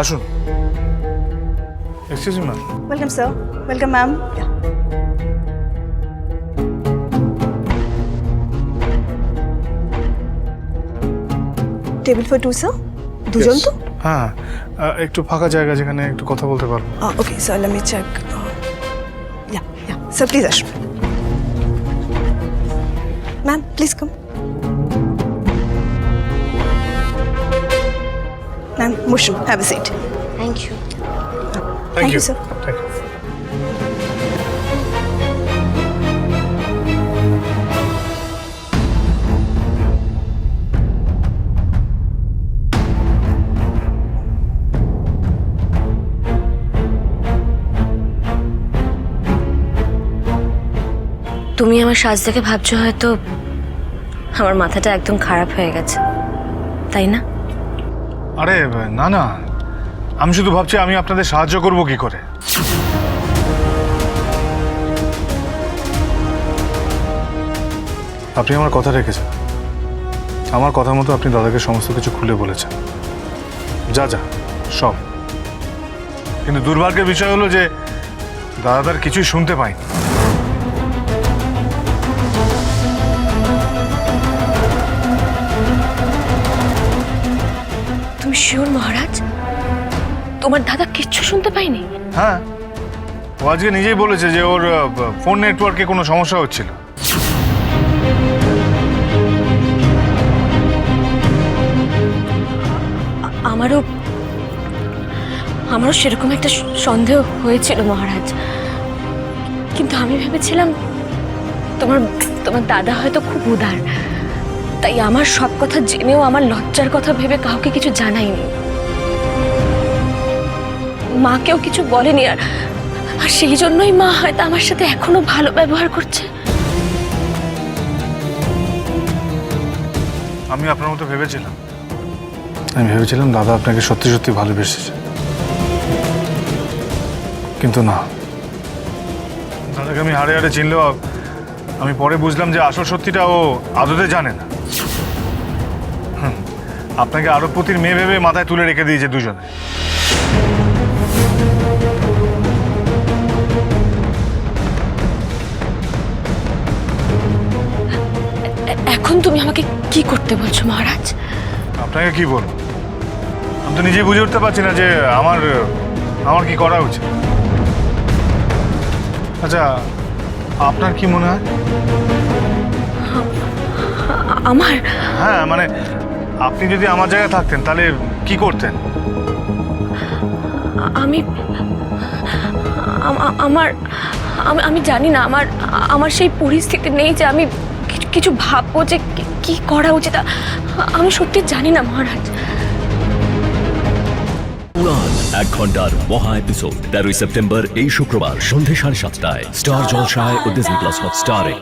আসুন। Excuse me ma'am Welcome, sir. Welcome, ma'am. Yeah. Table for two sir দুজন তো হ্যাঁ একটু ফাঁকা জায়গা যেখানে একটু কথা বলতে পারব। Okay sir let me check yeah yeah sir please আসুন। ম্যাম প্লিজ কাম ম্যাম বসুন have a seat thank you Thank you, sir. Thank you তুমি আমার সাজ দেখে ভাবছ হয়তো আমার মাথাটা একদম খারাপ হয়ে গেছে তাই না? আরে, না না। আমি শুধু ভাবছি, আমি আপনাদের সাহায্য করব কি করে? আপনি আমার কথা রেখেছেন। আমার কথা মতো আপনি দাদাকে সমস্ত কিছু খুলে বলেছেন। যা যা, সব। কিন্তু দুর্ভাগ্যের বিষয় হলো যে দাদা তার কিছুই শুনতে পায়নি শিওর মহারাজ? তোমার দাদা কিচ্ছু শুনতে পাইনি হ্যাঁ। ও আজকে নিজেই বলেছে যে ওর ফোন নেটওয়ার্কে কোনো সমস্যা হচ্ছিল। আমারও আমারও সেরকম একটা সন্দেহ হয়েছিল মহারাজ। কিন্তু আমি ভেবেছিলাম তোমার তোমার দাদা হয়তো খুব উদার। তাই আমার সব কথা জেনেও আমার লজ্জার কথা ভেবে কাউকে কিছু জানাইনি। মাকেও কিছু বলেনি আর আর সেই জন্যই মা হয়তো আমার সাথে এখনও ভালো ব্যবহার করছে। আমি আপনার মতো ভেবেছিলাম। আমি ভেবেছিলাম দাদা আপনাকে সত্যি সত্যি ভালোবেসেছে। কিন্তু না। দাদাকে আমি হাড়ে হাড়ে চিনলেও আমি পরে বুঝলাম যে আসল সত্যিটা ও আদতে জানে না। আপনাকে আরবপতির মেয়ে ভেবে মাথায় তুলে রেখে দিয়েছে দুজনে। এখন তুমি আমাকে কি করতে বলছো মহারাজ? আপনাকে কি বলব? আমি তো নিজেই বুঝে উঠতে পারছি না যে আমার আমার কি করা উচিত। আচ্ছা আপনার কি মনে হয়? আমার? হ্যাঁ মানে আপনি যদি আমার জায়গায় থাকতেন তাহলে কি করতেন? আমি আমার আমি আমি জানি না আমার আমার সেই পরিস্থিতি নেই যে আমি কিছু- কিছু ভাববো যে কি- কি করা উচিত। আমি সত্যি জানি না মহারাজ। উড়ান এক ঘণ্টার মহা এপিসোড তেরোই সেপ্টেম্বর এই শুক্রবার সন্ধে সাড়ে সাতটায় স্টার জলসায় ও ডিজনি প্লাস হটস্টারে